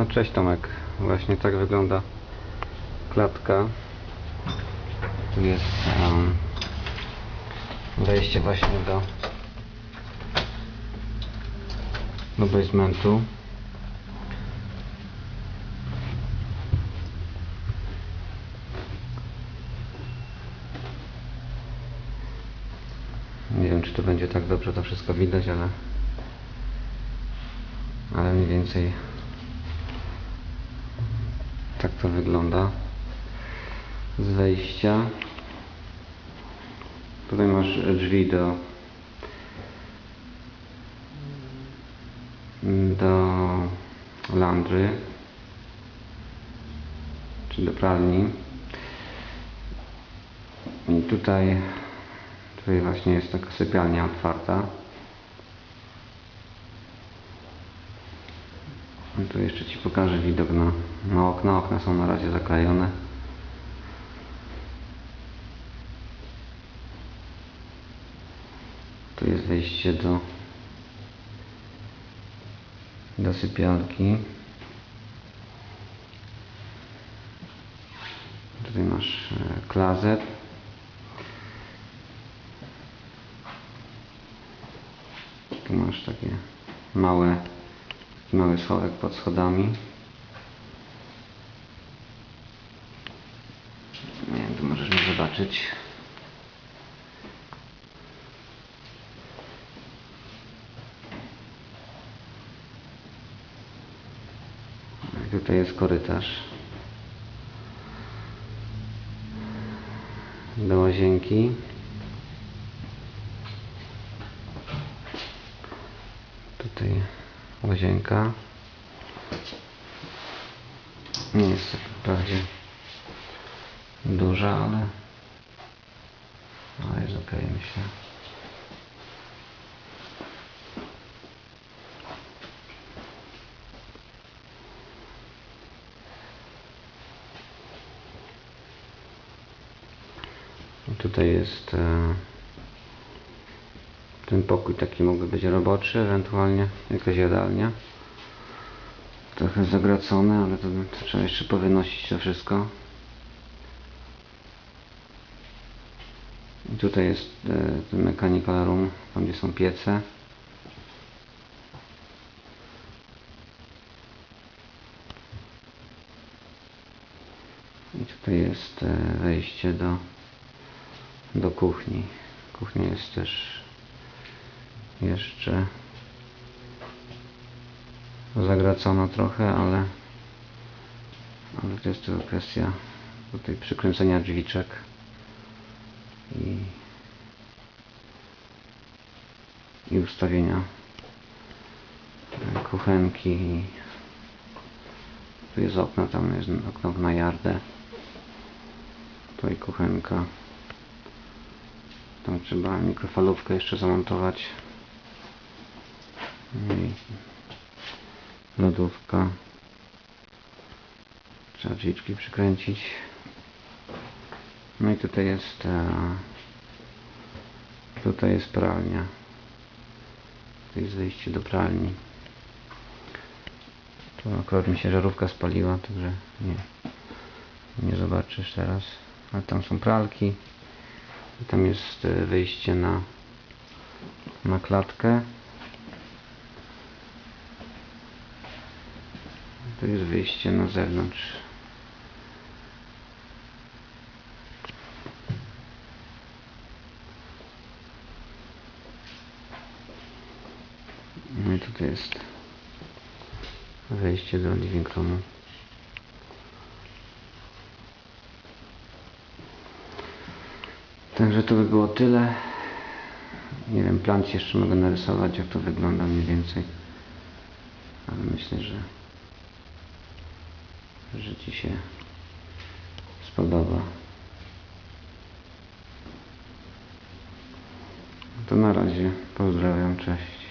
No cześć Tomek, właśnie tak wygląda klatka. Tu jest em, wejście właśnie do do basementu. Nie wiem czy to będzie tak dobrze to wszystko widać, ale ale mniej więcej tak to wygląda. Z wejścia. Tutaj masz drzwi do do landry czy do pralni. I tutaj tutaj właśnie jest taka sypialnia otwarta tu jeszcze Ci pokażę widok na, na okna. Okna są na razie zaklejone. Tu jest wejście do do sypialki. Tutaj masz e, klazet. Tu masz takie małe mały schowek pod schodami. Nie wiem, tu możesz mnie zobaczyć. I Tutaj jest korytarz. Do łazienki. Tutaj łazienka. Nie jest tak wprawdzie duża, ale, ale jest ok, myślę. Tutaj jest e, ten pokój taki mógłby być roboczy, ewentualnie jakaś jadalnia. Trochę zagracone, ale to, to trzeba jeszcze powynosić to wszystko. I tutaj jest e, ten mechanical room, tam gdzie są piece. I tutaj jest e, wejście do, do kuchni. Kuchnia jest też jeszcze zagracona trochę, ale, ale to jest tylko kwestia tutaj przykręcenia drzwiczek i, i ustawienia kuchenki. Tu jest okno, tam jest okno na jardę. Tutaj kuchenka. Tam trzeba mikrofalówkę jeszcze zamontować. Lodówka. Trzeba drzwiczki przykręcić. No i tutaj jest e, tutaj jest pralnia. To jest wejście do pralni. Tu akurat mi się żarówka spaliła, także nie, nie zobaczysz teraz. Ale tam są pralki. Tam jest e, wyjście na, na klatkę. To jest wyjście na zewnątrz. No i tutaj jest wejście do living. Także to by było tyle. Nie wiem, plan jeszcze mogę narysować, jak to wygląda mniej więcej. Ale myślę, że że Ci się spodoba. To na razie. Pozdrawiam, cześć.